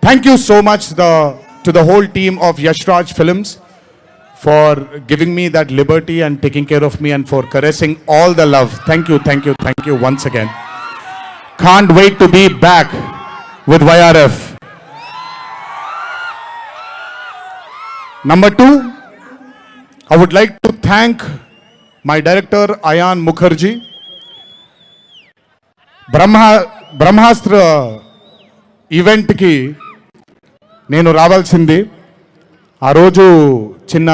Thank you so much the, to the whole team of Yashraj Films for giving me that liberty and taking care of me and for caressing all the love. Thank you, thank you, thank you once again. Can't wait to be back with YRF. Number two, I would like to thank my director Ayan Mukherjee. Brahma, Brahmastra ఈవెంట్కి నేను రావాల్సింది. ఆ రోజు చిన్న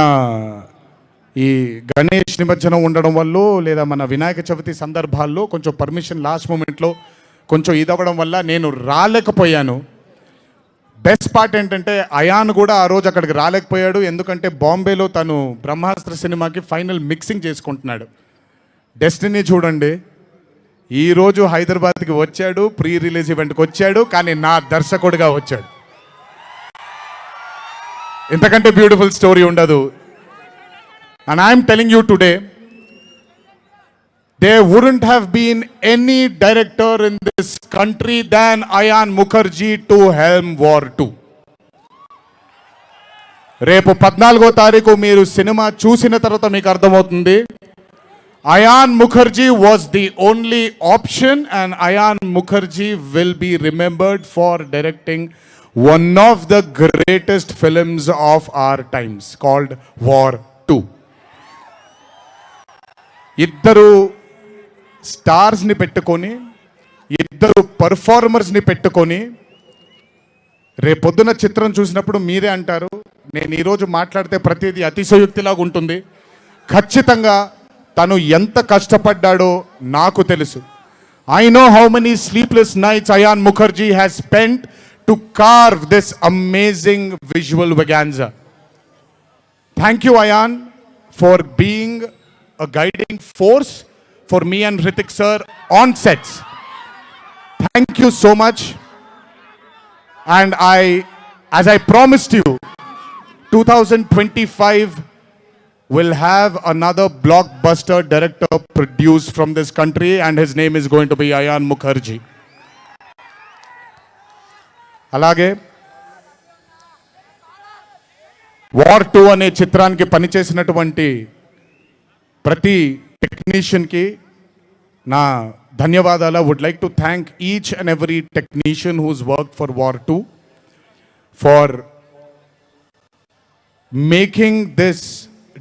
ఈ గణేష్ నిమజ్జనం ఉండడం వల్ల లేదా మన వినాయక చవితి సందర్భాల్లో కొంచెం పర్మిషన్ లాస్ట్ మూమెంట్లో కొంచెం ఇదవ్వడం వల్ల నేను రాలేకపోయాను. బెస్ట్ పార్ట్ ఏంటంటే అయాన్ కూడా ఆ రోజు అక్కడికి రాలేకపోయాడు. ఎందుకంటే బాంబేలో తను బ్రహ్మాస్త్ర సినిమాకి ఫైనల్ మిక్సింగ్ చేసుకుంటున్నాడు. డెస్టినీ చూడండి. ఈరోజు హైదరాబాద్కి వచ్చాడు ప్రీ రిలీజ్ ఈవెంట్కి వచ్చాడు కానీ నా దర్శకుడిగా వచ్చాడు. ఇంతకంటే బ్యూటిఫుల్ స్టోరీ ఉండదు. And I'm telling you today they wouldn't have been any director in this country than Ayan Mukherjee to helm War two రేపు పద్నాలుగో తారీఖు మీరు సినిమా చూసిన తర్వాత మీకు అర్థమవుతుంది Ayan Mukherjee was the only option, and Ayan Mukherjee will be remembered for directing one of the greatest films of our times called War 2. ఇద్దరు స్టార్స్ని పెట్టుకొని ఇద్దరు పర్ఫార్మర్స్ని పెట్టుకొని రేపొద్దున చిత్రం చూసినప్పుడు మీరే అంటారు నేను ఈరోజు మాట్లాడితే ప్రతిదీ అతిశయోక్తిలాగా ఉంటుంది ఖచ్చితంగా తను ఎంత కష్టపడ్డాడో నాకు తెలుసు. I know how many sleepless nights Ayan Mukherjee has spent to carve this amazing visual వెగాన్జా thank you Ayan for being a guiding force for me and Hrithik sir on sets thank you so much and I as I promised you two thousand twenty five will have another blockbuster director produced from this country, and his name is going to be Ayan Mukherjee. అలాగే War two అనే చిత్రానికి పనిచేసినటువంటి ప్రతి టెక్నీషియన్కి నా ధన్యవాదాలు would like to thank each and every technician whose work for war two for making this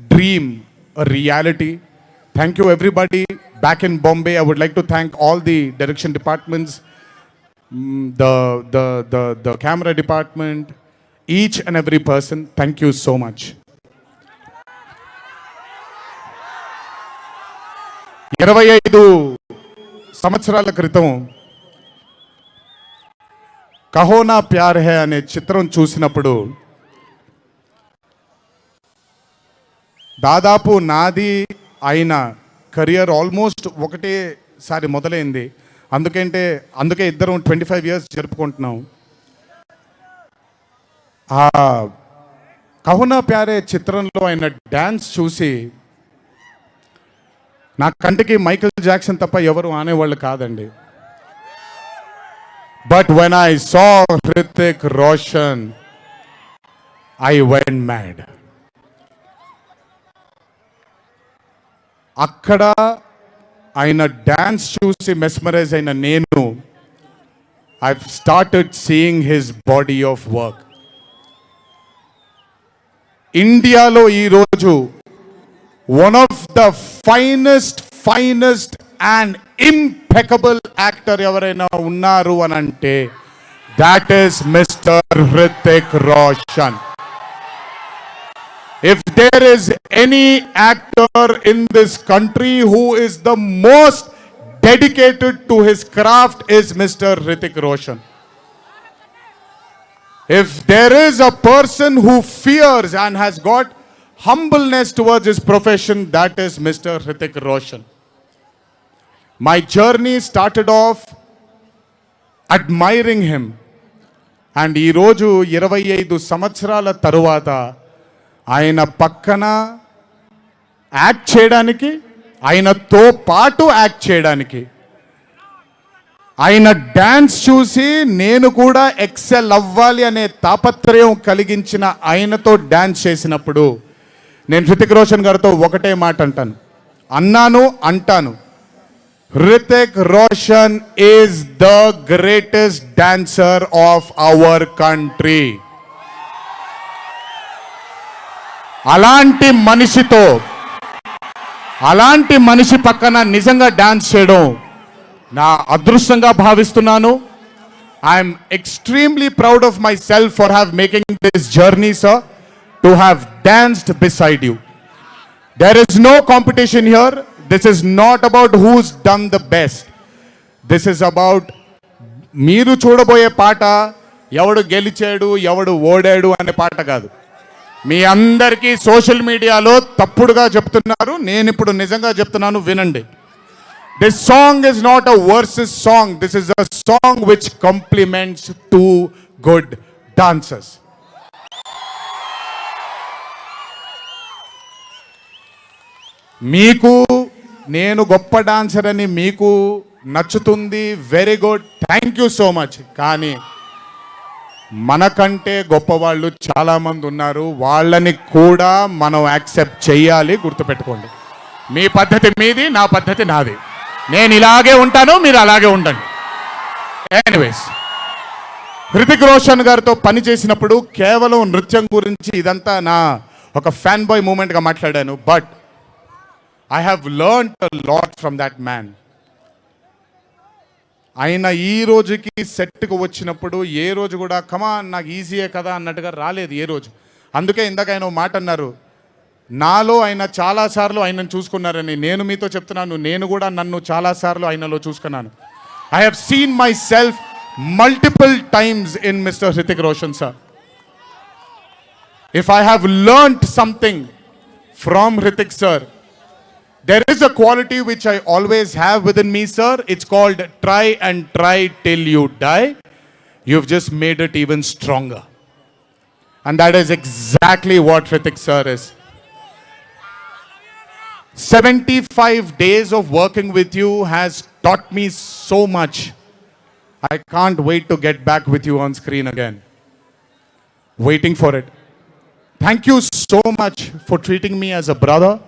dream reality thank you everybody back in Bombay I would like to thank all the direction departments the the the the camera department each and every person thank you so much ఇరవై ఐదు సంవత్సరాల క్రితం కహోనా ప్యార్ హే అనే చిత్రం చూసినప్పుడు దాదాపు నాది అయిన కెరియర్ ఆల్మోస్ట్ ఒకటేసారి మొదలైంది. అందుకంటే అందుకే ఇద్దరం ట్వంటీ ఫైవ్ ఇయర్స్ జరుపుకుంటున్నాం. ఆ కహునా ప్యారే చిత్రంలో ఆయన డ్యాన్స్ చూసి నా కంటికి మైకిల్ జాక్సన్ తప్ప ఎవరు ఆనేవాళ్ళు కాదండి. But when I saw Hrithik Roshan I went mad అక్కడ ఆయన డ్యాన్స్ చూసి మెస్మరైజ్ అయిన నేను I started seeing his body of work ఇండియాలో ఈరోజు one of the finest finest and impeccable actor ఎవరైనా ఉన్నారు అని అంటే that is mister Hrithik Roshan If there is any actor in this country who is the most dedicated to his craft is Mr. Hrithik Roshan. If there is a person who fears and has got humbleness towards his profession, that is Mr. Hrithik Roshan. My journey started off admiring him. And ఈరోజు ఇరవై ఐదు సంవత్సరాల తరువాత ఆయన పక్కన act చేయడానికి ఆయనతో పాటు యాక్ట్ చేయడానికి. ఆయన డ్యాన్స్ చూసి నేను కూడా ఎక్సెల్ అవ్వాలి అనే తాపత్రయం కలిగించిన ఆయనతో డ్యాన్స్ చేసినప్పుడు నేను హృతిక్ రోషన్ గారితో ఒకటే మాట అంటాను. అన్నాను అంటాను. Hrithik Roshan is the greatest dancer of our country అలాంటి మనిషితో అలాంటి మనిషి పక్కన నిజంగా డ్యాన్స్ చేయడం నా అదృష్టంగా భావిస్తున్నాను. I'm extremely proud of my self for have making this journey sir to have danced beside you there is no competition here this is not about who's done the best this is about మీరు చూడబోయే పాట ఎవడు గెలిచాడు ఎవడు ఓడాడు అనే పాట కాదు. మీ అందరికీ సోషల్ మీడియాలో తప్పుడుగా చెప్తున్నారు నేను ఇప్పుడు నిజంగా చెప్తున్నాను వినండి. This song is not a versus song this is a song which compliments to good dancers మీకు నేను గొప్ప డాన్సర్ అని మీకు నచ్చుతుంది very good thank you so much కానీ మనకంటే గొప్పవాళ్ళు చాలామంది ఉన్నారు. వాళ్ళని కూడా మనం యాక్సెప్ట్ చేయాలి గుర్తుపెట్టుకోండి. మీ పద్ధతి మీది నా పద్ధతి నాది. నేను ఇలాగే ఉంటాను మీరు అలాగే ఉండండి. ఎనీవేస్ హృతిక్ రోషన్ గారితో పని చేసినప్పుడు కేవలం నృత్యం గురించి ఇదంతా నా ఒక ఫ్యాన్ బాయ్ మూమెంట్గా మాట్లాడాను. But I have learn lot from that man ఆయన ఈ రోజుకి సెట్కు వచ్చినప్పుడు ఏ రోజు కూడా కమా నాకు ఈజీయే కదా అన్నట్టుగా రాలేదు ఏ రోజు. అందుకే ఇందాక ఆయన మాట అన్నారు నాలో ఆయన చాలాసార్లు ఆయనను చూసుకున్నారని నేను మీతో చెప్తున్నాను నేను కూడా నన్ను చాలాసార్లు ఆయనలో చూసుకున్నాను. I have seen my self multiple times in mister Hrithik Roshan sir if I have learned something from Hrithik sir there is a quality which I always have within me, sir. It's called try and try till you die. You've just made it even stronger. And that is exactly what Ritik sir is. 75 days of working with you has taught me so much. I can't wait to get back with you on screen again. Waiting for it. Thank you so much for treating me as a brother.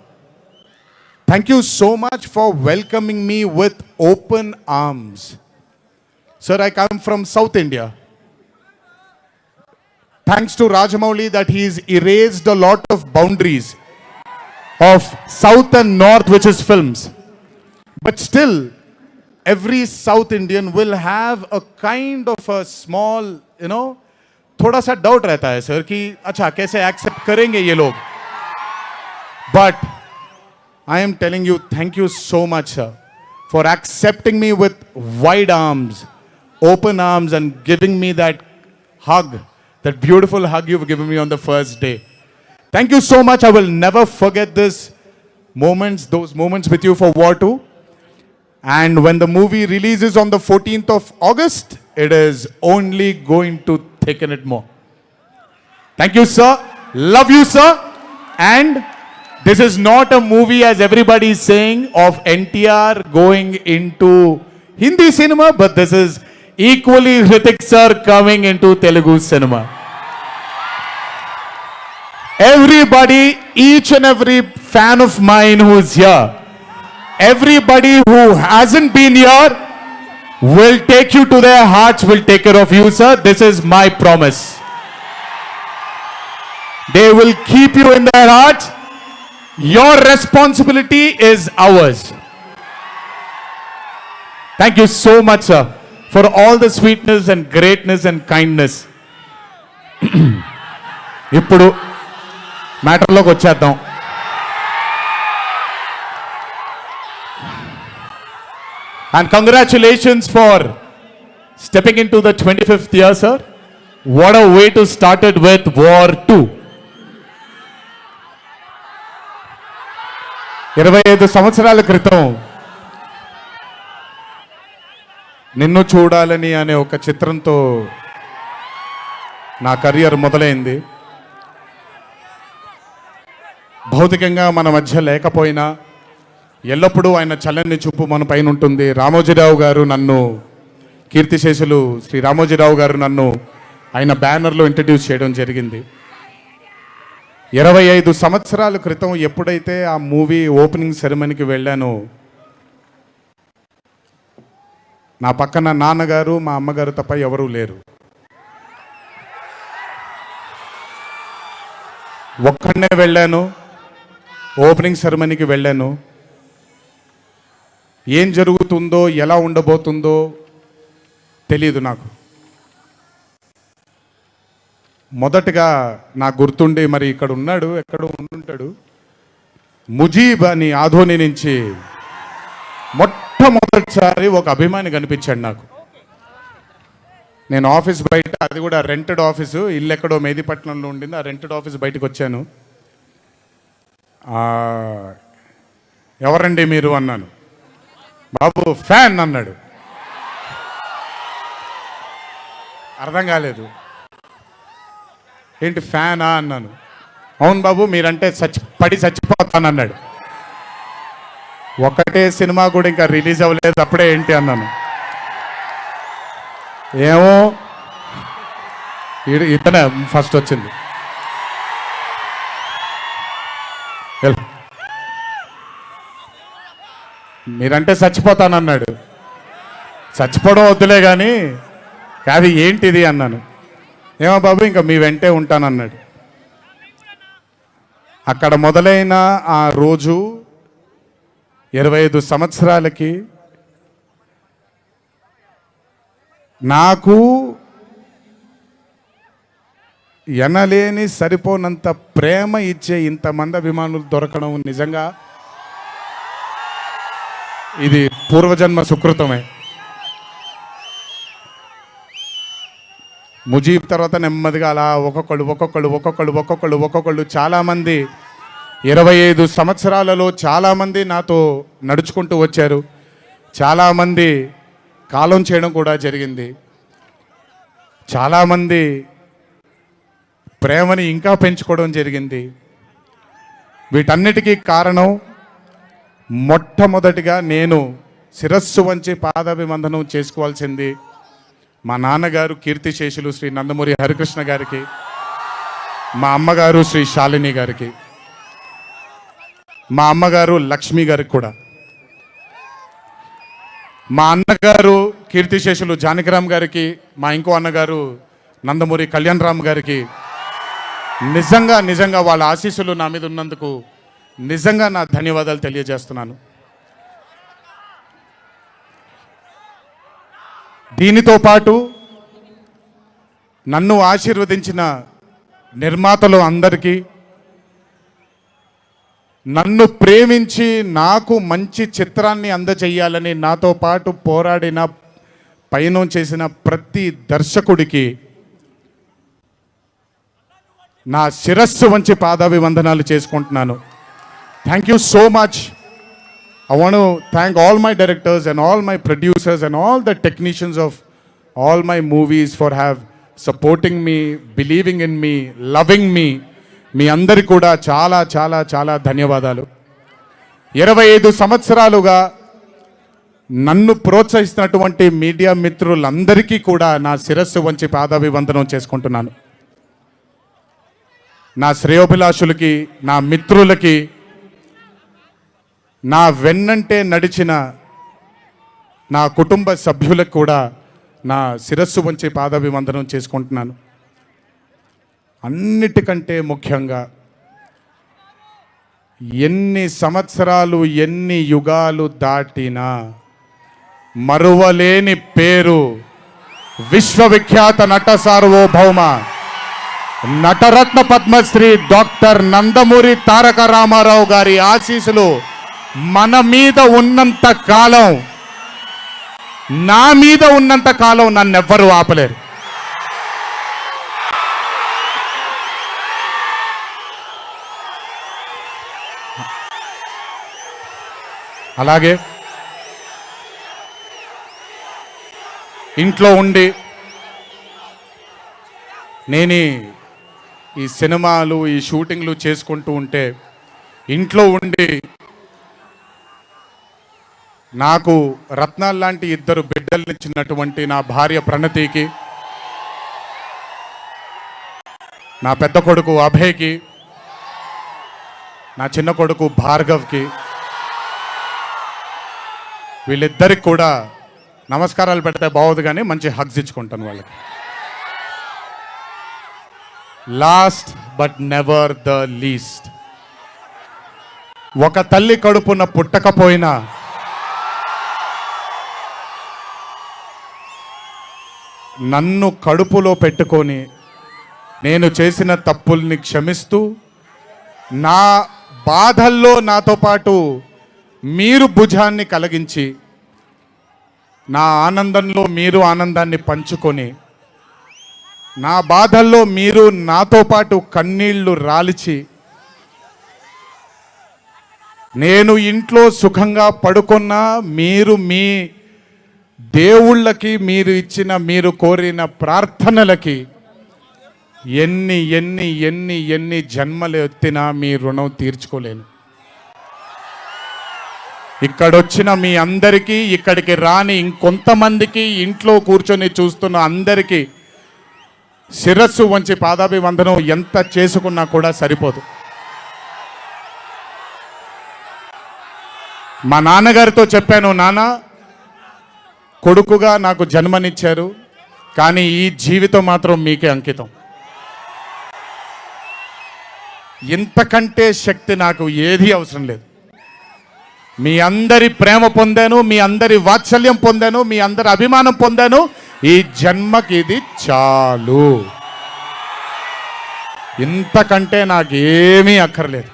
Thank you so much for welcoming me with open arms. Sir, I come from South India. Thanks to Rajamouli that he's erased a lot of boundaries of South and North, which is films. But still, every South Indian will have a kind of a small, you know, थोड़ा सा doubt रहता है sir कि अच्छा कैसे accept करेंगे ये लोग but I am telling you, thank you so much, sir, for accepting me with wide arms, open arms, and giving me that hug, that beautiful hug you've given me on the first day. Thank you so much. I will never forget this moments, those moments with you for War 2. And when the movie releases on the 14th of August, it is only going to thicken it more. Thank you, sir. Love you, sir. And this is not a movie, as everybody is saying, of NTR going into Hindi cinema, but this is equally Hrithik sir coming into Telugu cinema. Everybody, each and every fan of mine who is here, everybody who hasn't been here will take you to their hearts, will take care of you, sir. This is my promise. They will keep you in their hearts. Your responsibility is ours. Thank you so much, sir, for all the sweetness and greatness and kindness. ఇప్పుడు మ్యాటర్లోకి వచ్చేద్దాం and congratulations for stepping in to the twenty fifth year sir what a way to started with war two ఇరవై ఐదు సంవత్సరాల క్రితం నిన్ను చూడాలని అనే ఒక చిత్రంతో నా కెరియర్ మొదలైంది. భౌతికంగా మన మధ్య లేకపోయినా ఎల్లప్పుడూ ఆయన చల్లని చూపు మన పైన ఉంటుంది. రామోజీరావు గారు నన్ను కీర్తిశేషులు శ్రీ రామోజీరావు గారు నన్ను ఆయన బ్యానర్లో ఇంట్రడ్యూస్ చేయడం జరిగింది. ఇరవై ఐదు సంవత్సరాల క్రితం ఎప్పుడైతే ఆ మూవీ ఓపెనింగ్ సెరమనీకి వెళ్ళానో నా పక్కన నాన్నగారు మా అమ్మగారు తప్ప ఎవరూ లేరు. ఒక్కడనే వెళ్ళాను ఓపెనింగ్ సెరమనీకి వెళ్ళాను. ఏం జరుగుతుందో ఎలా ఉండబోతుందో తెలియదు నాకు. మొదటగా నాకు గుర్తుండి మరి ఇక్కడ ఉన్నాడు ఎక్కడ ఉండుంటాడు. ముజీబ్ అని ఆధోని నుంచి మొట్టమొదటిసారి ఒక అభిమాని కనిపించాడు నాకు. నేను ఆఫీస్ బయట అది కూడా రెంటెడ్ ఆఫీసు ఇల్లు ఎక్కడో మేదిపట్నంలో ఉండింది ఆ రెంటెడ్ ఆఫీస్ బయటకు వచ్చాను. ఎవరండి మీరు అన్నాను. బాబు ఫ్యాన్ అన్నాడు. అర్థం కాలేదు. ఏంటి ఫ్యానా అన్నాను. అవును బాబు మీరంటే చచ్చి పడి చచ్చిపోతానన్నాడు. ఒకటే సినిమా కూడా ఇంకా రిలీజ్ అవ్వలేదు అప్పుడే ఏంటి అన్నాను. ఏమో ఈడు- ఇతనే ఫస్ట్ వచ్చింది. మీరంటే చచ్చిపోతానన్నాడు. చచ్చిపోవడం వద్దులే కానీ కాదు ఏంటిది అన్నాను. ఏమో బాబు ఇంకా మీ వెంటే ఉంటానన్నాడు. అక్కడ మొదలైన ఆ రోజు ఇరవై ఐదు సంవత్సరాలకి నాకు ఎనలేని సరిపోనంత ప్రేమ ఇచ్చే ఇంతమంది అభిమానులు దొరకడం నిజంగా ఇది పూర్వజన్మ సుకృతమే. ముజీబ్ తర్వాత నెమ్మదిగా అలా ఒక్కొక్కళ్ళు ఒక్కొక్కళ్ళు ఒక్కొక్కళ్ళు ఒక్కొక్కళ్ళు ఒక్కొక్కళ్ళు చాలామంది ఇరవై ఐదు సంవత్సరాలలో చాలామంది నాతో నడుచుకుంటూ వచ్చారు. చాలామంది కాలం చేయడం కూడా జరిగింది. చాలామంది ప్రేమని ఇంకా పెంచుకోవడం జరిగింది. వీటన్నిటికీ కారణం మొట్టమొదటిగా నేను శిరస్సు వంచి పాదాభివందనం చేసుకోవాల్సింది మా నాన్నగారు కీర్తిశేషులు శ్రీ నందమూరి హరికృష్ణ గారికి మా అమ్మగారు శ్రీ శాలిని గారికి మా అమ్మగారు లక్ష్మి గారికి కూడా. మా అన్నగారు కీర్తిశేషులు జానకిరామ్ గారికి మా ఇంకో అన్నగారు నందమూరి కళ్యాణ్ రామ్ గారికి నిజంగా నిజంగా వాళ్ళ ఆశీస్సులు నా మీద ఉన్నందుకు నిజంగా నా ధన్యవాదాలు తెలియజేస్తున్నాను. దీనితో పాటు నన్ను ఆశీర్వదించిన నిర్మాతలు అందరికీ నన్ను ప్రేమించి నాకు మంచి చిత్రాన్ని అందజేయాలని నాతో పాటు పోరాడిన పయనం చేసిన ప్రతి దర్శకుడికి నా శిరస్సు వంచి పాదాభివందనాలు చేసుకుంటున్నాను. Thank you so much I want thank all my directors and all my producers and all the technicians of all my movies for have supporting me believing in me loving me మీ అందరికీ కూడా చాలా చాలా చాలా ధన్యవాదాలు. ఇరవై ఐదు సంవత్సరాలుగా నన్ను ప్రోత్సహిస్తున్నటువంటి మీడియా మిత్రులందరికీ కూడా నా శిరస్సు వంచి పాదాభివందనం చేసుకుంటున్నాను. నా శ్రేయోభిలాషులకి నా మిత్రులకి నా వెన్నంటే నడిచిన నా కుటుంబ సభ్యులకు కూడా నా శిరస్సు వంచి పాదాభివందనం చేసుకుంటున్నాను. అన్నిటికంటే ముఖ్యంగా ఎన్ని సంవత్సరాలు ఎన్ని యుగాలు దాటినా మరువలేని పేరు విశ్వవిఖ్యాత నట సార్వభౌమ నటరత్న పద్మశ్రీ డాక్టర్ నందమూరి తారక రామారావు గారి ఆశీస్సులు మన మీద ఉన్నంత కాలం నా మీద ఉన్నంత కాలం నన్నెవ్వరూ ఆపలేరు. అలాగే ఇంట్లో ఉండి నేను ఈ సినిమాలు ఈ షూటింగ్లు చేసుకుంటూ ఉంటే ఇంట్లో ఉండి నాకు రత్నాల్ లాంటి ఇద్దరు బిడ్డల్నిచ్చినటువంటి నా భార్య ప్రణతికి నా పెద్ద కొడుకు అభయ్కి నా చిన్న కొడుకు భార్గవ్కి వీళ్ళిద్దరికి కూడా నమస్కారాలు పెడితే బాగోదు కానీ మంచి హగ్స్ ఇచ్చుకుంటాను వాళ్ళకి. Last but never the least ఒక తల్లి కడుపున పుట్టకపోయినా నన్ను కడుపులో పెట్టుకొని నేను చేసిన తప్పుల్ని క్షమిస్తూ నా బాధల్లో నాతో పాటు మీరు భుజాన్ని కలిగించి నా ఆనందంలో మీరు ఆనందాన్ని పంచుకొని నా బాధల్లో మీరు నాతో పాటు కన్నీళ్ళు రాలిచి నేను ఇంట్లో సుఖంగా పడుకున్నా మీరు మీ దేవుళ్ళకి మీరు ఇచ్చిన మీరు కోరిన ప్రార్థనలకి ఎన్ని ఎన్ని ఎన్ని ఎన్ని జన్మలు ఎత్తినా మీ రుణం తీర్చుకోలేను. ఇక్కడొచ్చిన మీ అందరికీ ఇక్కడికి రాని ఇంకొంతమందికి ఇంట్లో కూర్చొని చూస్తున్న అందరికీ శిరస్సు వంచి పాదాభివందనం ఎంత చేసుకున్నా కూడా సరిపోదు. మా నాన్నగారితో చెప్పాను నాన్న కొడుకుగా నాకు జన్మనిచ్చారు కానీ ఈ జీవితం మాత్రం మీకే అంకితం. ఇంతకంటే శక్తి నాకు ఏది అవసరం లేదు. మీ అందరి ప్రేమ పొందాను మీ అందరి వాత్సల్యం పొందాను మీ అందరి అభిమానం పొందాను ఈ జన్మకి ఇది చాలు. ఇంతకంటే నాకేమీ అక్కర్లేదు.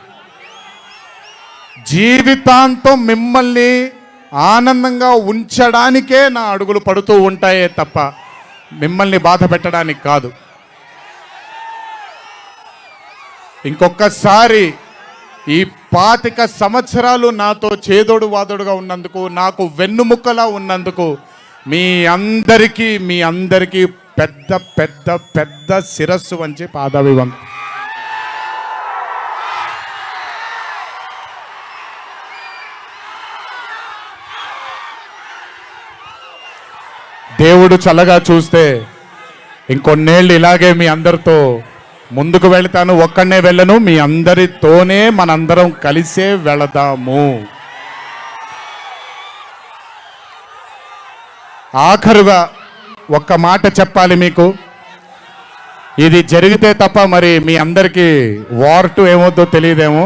జీవితాంతం మిమ్మల్ని ఆనందంగా ఉంచడానికే నా అడుగులు పడుతూ ఉంటాయే తప్ప మిమ్మల్ని బాధ పెట్టడానికి కాదు. ఇంకొకసారి ఈ పాతిక సంవత్సరాలు నాతో చేదోడు వాదోడుగా ఉన్నందుకు నాకు వెన్నుముక్కలా ఉన్నందుకు మీ అందరికీ మీ అందరికీ పెద్ద పెద్ద పెద్ద శిరస్సు వంచి పాదాభివందనం. దేవుడు చల్లగా చూస్తే ఇంకొన్నేళ్ళు ఇలాగే మీ అందరితో ముందుకు వెళ్తాను ఒక్కడనే వెళ్ళను మీ అందరితోనే మనందరం కలిసే వెళదాము. ఆఖరుగా ఒక్క మాట చెప్పాలి మీకు. ఇది జరిగితే తప్ప మరి మీ అందరికీ వార్ టు ఏమవుద్దో తెలియదేమో.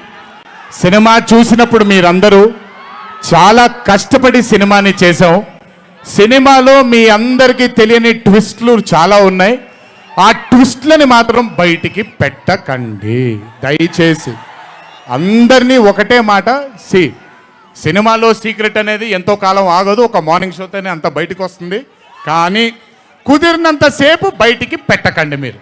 సినిమా చూసినప్పుడు మీరందరూ చాలా కష్టపడి సినిమాని చేసాం సినిమాలో మీ అందరికీ తెలియని ట్విస్ట్లు చాలా ఉన్నాయి. ఆ ట్విస్ట్లని మాత్రం బయటికి పెట్టకండి. దయచేసి అందరినీ ఒకటే మాట సి సినిమాలో సీక్రెట్ అనేది ఎంతో కాలం ఆగదు ఒక మార్నింగ్ షోతోనే అంత బయటికి వస్తుంది. కానీ కుదిరినంతసేపు బయటికి పెట్టకండి మీరు.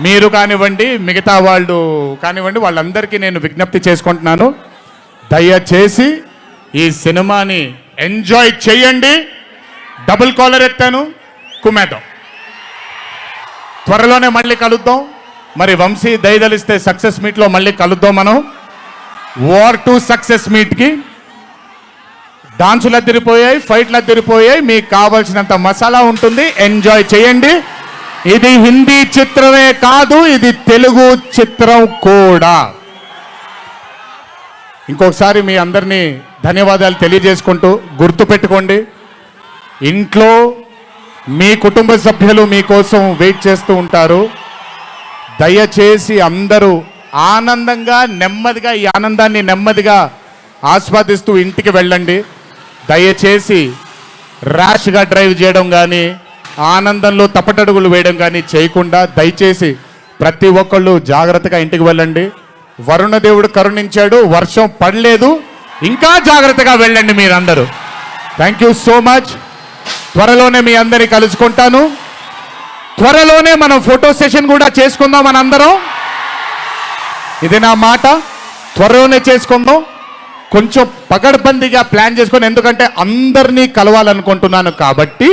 మీరు కానివ్వండి మిగతా వాళ్ళు కానివ్వండి వాళ్ళందరికీ నేను విజ్ఞప్తి చేసుకుంటున్నాను. దయచేసి ఈ సినిమాని ఎంజాయ్ చేయండి. డబుల్ కాలర్ ఎత్తాను. కుమేద్దాం త్వరలోనే మళ్ళీ కలుద్దాం. మరి వంశీ దయదలిస్తే సక్సెస్ మీట్లో మళ్ళీ కలుద్దాం మనం. వార్ టు సక్సెస్ మీట్కి. డాన్సులు అద్దరిపోయాయి ఫైట్లు అద్దరిపోయాయి. మీకు కావాల్సినంత మసాలా ఉంటుంది. ఎంజాయ్ చేయండి. ఇది హిందీ చిత్రమే కాదు ఇది తెలుగు చిత్రం కూడా. ఇంకొకసారి మీ అందరినీ ధన్యవాదాలు తెలియజేసుకుంటూ గుర్తుపెట్టుకోండి. ఇంట్లో మీ కుటుంబ సభ్యులు మీకోసం వెయిట్ చేస్తూ ఉంటారు. దయచేసి అందరూ ఆనందంగా నెమ్మదిగా ఈ ఆనందాన్ని నెమ్మదిగా ఆస్వాదిస్తూ ఇంటికి వెళ్ళండి. దయచేసి ర్యాష్గా డ్రైవ్ చేయడం కానీ ఆనందంలో తప్పటడుగులు వేయడం కానీ చేయకుండా దయచేసి ప్రతి ఒక్కళ్ళు జాగ్రత్తగా ఇంటికి వెళ్ళండి. వరుణ దేవుడు కరుణించాడు వర్షం పడలేదు. ఇంకా జాగ్రత్తగా వెళ్ళండి మీరందరూ. థ్యాంక్ యూ సో మచ్ త్వరలోనే మీ అందరినీ కలుసుకుంటాను. త్వరలోనే మనం ఫోటో సెషన్ కూడా చేసుకుందాం మనందరం ఇది నా మాట. త్వరలోనే చేసుకుందాం. కొంచెం పగడ్బందీగా ప్లాన్ చేసుకొని ఎందుకంటే అందరినీ కలవాలనుకుంటున్నాను కాబట్టి